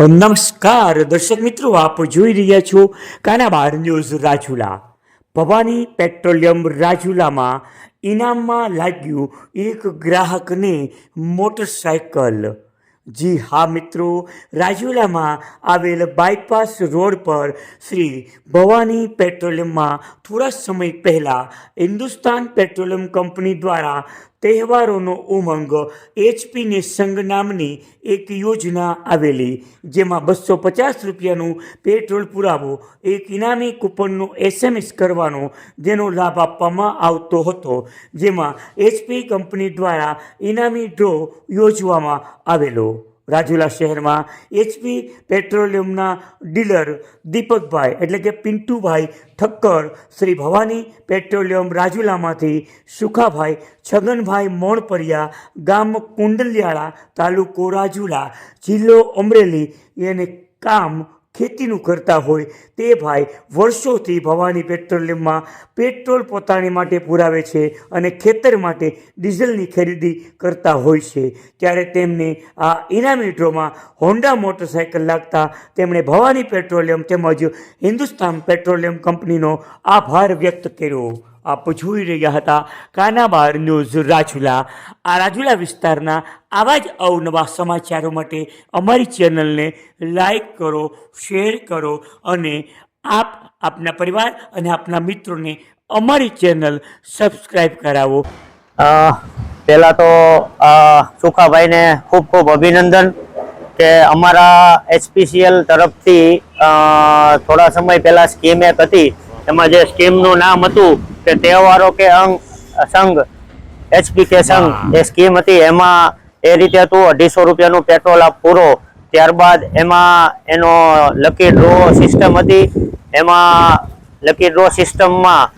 નમસ્કાર, દર્શક મિત્રો, આપ જોઈ રહ્યા છો કાનાબાર ન્યૂઝ રાજુલા. ભવાની પેટ્રોલિયમ રાજુલામાં ઇનામમાં લાગ્યું એક ગ્રાહકને મોટરસાયકલ જી હા મિત્રો, રાજુલામાં આવેલ બાયપાસ રોડ પર શ્રી ભવાની પેટ્રોલિયમમાં થોડા સમય પહેલાં હિન્દુસ્તાન પેટ્રોલિયમ કંપની દ્વારા તહેવારોનો ઉમંગ એચપીની સંઘ નામની એક યોજના આવેલી, જેમાં બસો પચાસ રૂપિયાનું પેટ્રોલ પુરાવો, એક ઇનામી કૂપનનો એસએમએસ કરવાનો જેનો લાભ આપવામાં આવતો હતો, જેમાં એચપી કંપની દ્વારા ઇનામી ડ્રો યોજવામાં આવેલો. રાજુલા શહેરમાં એચપી પેટ્રોલિયમના ડીલર દીપકભાઈ એટલે કે પિન્ટુભાઈ ઠક્કર, શ્રી ભવાની પેટ્રોલિયમ રાજુલામાંથી સુખાભાઈ છગનભાઈ મોણપરિયા, ગામ કુંડલિયાળા તાલુકો રાજુલા, જિલ્લો અમરેલી, એને કામ ખેતીનું કરતા હોય તે ભાઈ વર્ષોથી ભવાની પેટ્રોલિયમમાં પેટ્રોલ પોતાની માટે પુરાવે છે અને ખેતર માટે ડીઝલની ખરીદી કરતા હોય છે. ત્યારે તેમને આ ઇનામી ડ્રોમાં હોન્ડા મોટરસાયકલ લાગતા તેમણે ભવાની પેટ્રોલિયમ તેમજ હિન્દુસ્તાન પેટ્રોલિયમ કંપનીનો આભાર વ્યક્ત કર્યો. આપ જોઈ રહ્યા હતા. કાનાબાર ન્યૂઝ રાજુલા. આ રાજુલા વિસ્તારના આવા જ અવનવા સમાચારો માટે અમારી ચેનલને લાઈક કરો, શેર કરો અને આપ, આપના પરિવાર અને આપના મિત્રોને અમારી ચેનલ સબસ્ક્રાઈબ કરાવો. પહેલાં તો સુખાભાઈને ખૂબ ખૂબ અભિનંદન કે અમારા એચપીસીએલ તરફથી થોડા સમય પહેલાં સ્કીમ એક હતી. એમાં જે સ્કીમનું નામ હતું કે તહેવારો કે અંગ સંઘ એચપી કે સંઘ એ સ્કીમ હતી. એમાં એ રીતે હતું અઢીસો રૂપિયાનું પેટ્રોલ આપ પૂરો. ત્યારબાદ એમાં એનો લકી ડ્રો સિસ્ટમ હતી. એમાં લકી ડ્રો સિસ્ટમમાં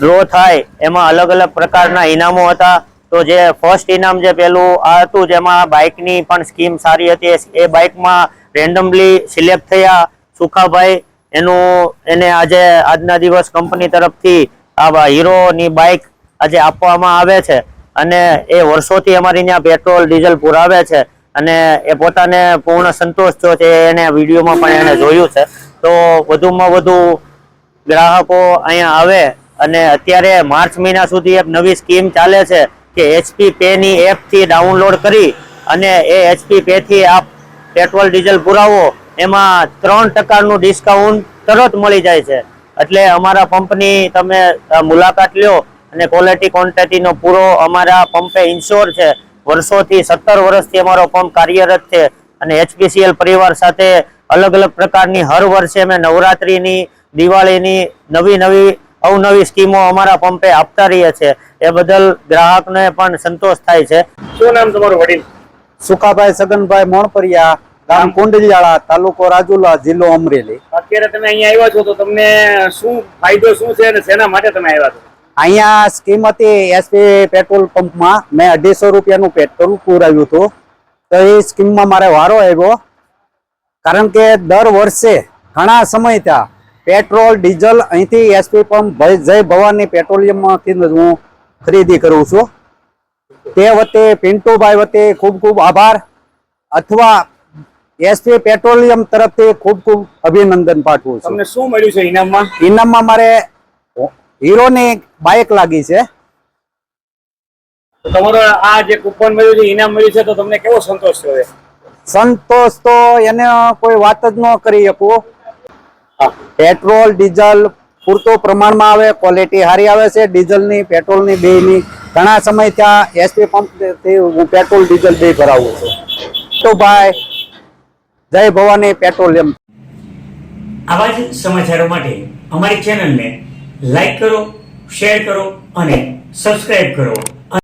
ડ્રો થાય એમાં અલગ અલગ પ્રકારના ઇનામો હતા. તો જે ફર્સ્ટ ઇનામ જે પેલું આ હતું જેમાં બાઇકની પણ સ્કીમ સારી હતી. એ- એ બાઇકમાં રેન્ડમલી સિલેક્ટ થયા સુખાભાઈ. એનું, એને આજે આજના દિવસ કંપની તરફથી આ હીરોની બાઇક આજે આપવામાં આવે છે. અને એ વર્ષોથી અમારી ત્યાં પેટ્રોલ ડીઝલ પુરાવે છે. અને એ પોતાને પૂર્ણ સંતોષ થયો છે. એને વિડીયોમાં પણ એને જોયું છે. તો વધુમાં વધુ ગ્રાહકો અહીંયા આવે અને અત્યારે માર્ચ મહિના સુધી એક નવી સ્કીમ ચાલે છે કે એચપી પેની એપથી ડાઉનલોડ કરી અને એ એચપી પેથી આપ પેટ્રોલ ડીઝલ પુરાવો એમાં ત્રણ ટકાનું ડિસ્કાઉન્ટ તરત મળી જાય છે. એટલે અમારા પંપની તમે મુલાકાત લ્યો અને ક્વોલિટી ક્વોન્ટિટીનો પૂરો અમારા પંપે ઇન્શ્યોર છે. વર્ષોથી સત્તર વર્ષથી અમારો પંપ કાર્યરત છે અને એચપીસીએલ પરિવાર સાથે અલગ અલગ પ્રકારની હર વર્ષે અમે નવરાત્રીની દિવાળીની નવી નવી અવનવી સ્કીમો અમારા પંપે આપતા રહીએ છીએ. એ બદલ ગ્રાહકને પણ સંતોષ થાય છે. શું નામ તમારું વડીલ? સુકાભાઈ સગનભાઈ મોણપરિયા. ગામ કોંડલિયાળા તાલુકો રાજુલા જિલ્લો અમરેલી. અત્યારે તમે અહીંયા આવ્યા છો તો તમને શું ફાયદો શું છે અને શેના માટે તમે આવ્યા છો? અહીંયા સ્કીમ હતી એસપી પેટ્રોલ પંપમાં મેં. અઢીસો રૂપિયાનું પેટ્રોલ પુરાવ્યું હતું. તો એ સ્કીમમાં મારે વારો આવ્યો. કારણ કે દર વર્ષે ઘણા સમય ત્યાં પેટ્રોલ ડીઝલ અહીંથી એસપી પંપ જય ભવાની પેટ્રોલિયમમાંથી હું ખરીદી કરું છું. તે વતે પિન્ટુભાઈ વતે ખૂબ ખૂબ આભાર. અથવા એસપી પેટ્રોલિયમ તરફથી ખૂબ ખૂબ અભિનંદન પાઠવું છું. તમને શું મળ્યું છે ઇનામમાં? ઇનામમાં મારે હીરોની બાઇક લાગી છે. તો તમારો આ જે કૂપન મળ્યું છે ઇનામ મળ્યું છે તો તમને કેવો સંતોષ થયો સંતોષ તો એને કોઈ વાત જ ન કરી શકું. પેટ્રોલ ડીઝલ પૂરતો પ્રમાણમાં આવે ક્વોલિટી સારી આવે છે. ડીઝલની પેટ્રોલની બેની ઘણા સમય ત્યાં એસપી પંપથી હું પેટ્રોલ ડીઝલ બે ભરાવું છું. તો ભાઈ જય ભવાની પેટ્રોલિયમ. આવા જ સમાચારો માટે અમારી ચેનલને લાઈક કરો, શેર કરો અને સબસ્ક્રાઇબ કરો.